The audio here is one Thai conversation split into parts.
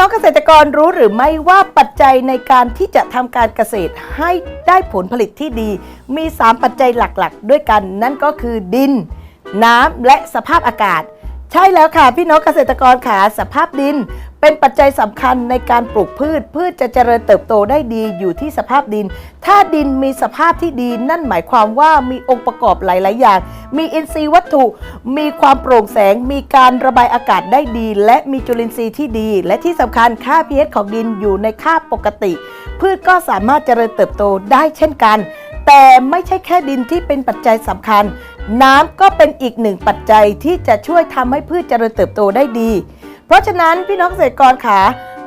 น้องเกษตรกรรู้หรือไม่ว่าปัจจัยในการที่จะทำการเกษตรให้ได้ผลผลิตที่ดี มี 3 ปัจจัยหลักๆ ด้วยกันนั่นก็คือดิน น้ำและสภาพอากาศ ใช่แล้วค่ะพี่น้องเกษตรกรค่ะสภาพดินเป็นปัจจัยสำคัญในการปลูกพืช พืชจะเจริญเติบโตได้ดีอยู่ที่สภาพดิน ถ้าดินมีสภาพที่ดีนั่นหมายความว่ามีองค์ประกอบหลาย ๆ อย่าง มีอินทรีย์วัตถุ มีความโปร่งแสง มีการระบายอากาศได้ดี และมีจุลินทรีย์ที่ดี และที่สำคัญค่า pH ของดินอยู่ในค่าปกติ พืชก็สามารถเจริญเติบโตได้เช่นกัน แต่ไม่ใช่แค่ดินที่เป็นปัจจัยสำคัญ น้ำก็เป็นอีกหนึ่งปัจจัยที่จะช่วยทำให้พืชเจริญเติบโตได้ดี เพราะฉะนั้นพี่น้องเกษตรกรขา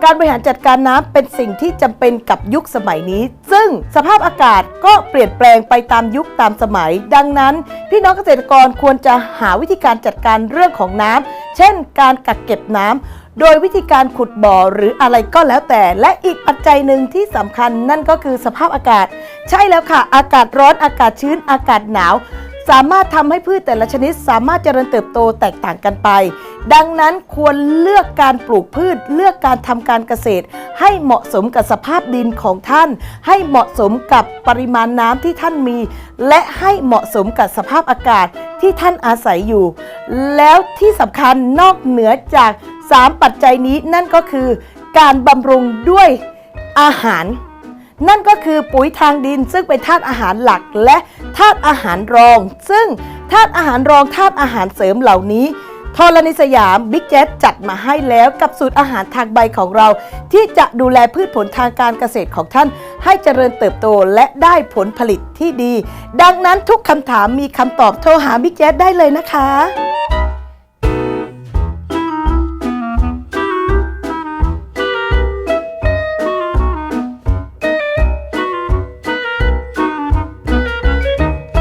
การบริหารจัดการน้ำเป็นสิ่งที่จำเป็นกับยุคสมัยนี้ ซึ่งสภาพอากาศก็เปลี่ยนแปลงไปตามยุคตามสมัย ดังนั้น พี่น้องเกษตรกรควรจะหาวิธีการจัดการเรื่องของน้ำเช่น การกักเก็บน้ำโดยวิธีการขุดบ่อหรืออะไรก็แล้วแต่ และอีกปัจจัยหนึ่งที่สำคัญนั่นก็คือสภาพอากาศ ใช่แล้วค่ะ อากาศร้อนอากาศชื้นอากาศหนาว สามารถทำให้พืชแต่ละชนิด สามารถเจริญเติบโตแตกต่างกันไป ดังนั้นควรเลือกการปลูกพืช เลือกการทำการเกษตร ให้เหมาะสมกับสภาพดินของท่าน ให้เหมาะสมกับปริมาณน้ำที่ท่านมี และให้เหมาะสมกับสภาพอากาศที่ท่านอาศัยอยู่ แล้วที่สำคัญนอกเหนือจาก 3 ปัจจัยนี้นั่นก็คือ การบำรุงด้วยอาหาร นั่นก็คือปุ๋ยทางดินซึ่งเป็นธาตุอาหารหลักและธาตุอาหารรอง ซึ่งธาตุอาหารรองธาตุอาหารเสริมเหล่านี้ทรณิสยามบิ๊กแจ๊จัดมาให้แล้วกับสูตรอาหารทางใบของเรา ที่จะดูแลพืชผลทางการเกษตรของท่าน ให้เจริญเติบโตและได้ผลผลิตที่ดี ดังนั้นทุกคำถามมีคำตอบโทรหาบิ๊กแจ๊ได้เลยนะคะ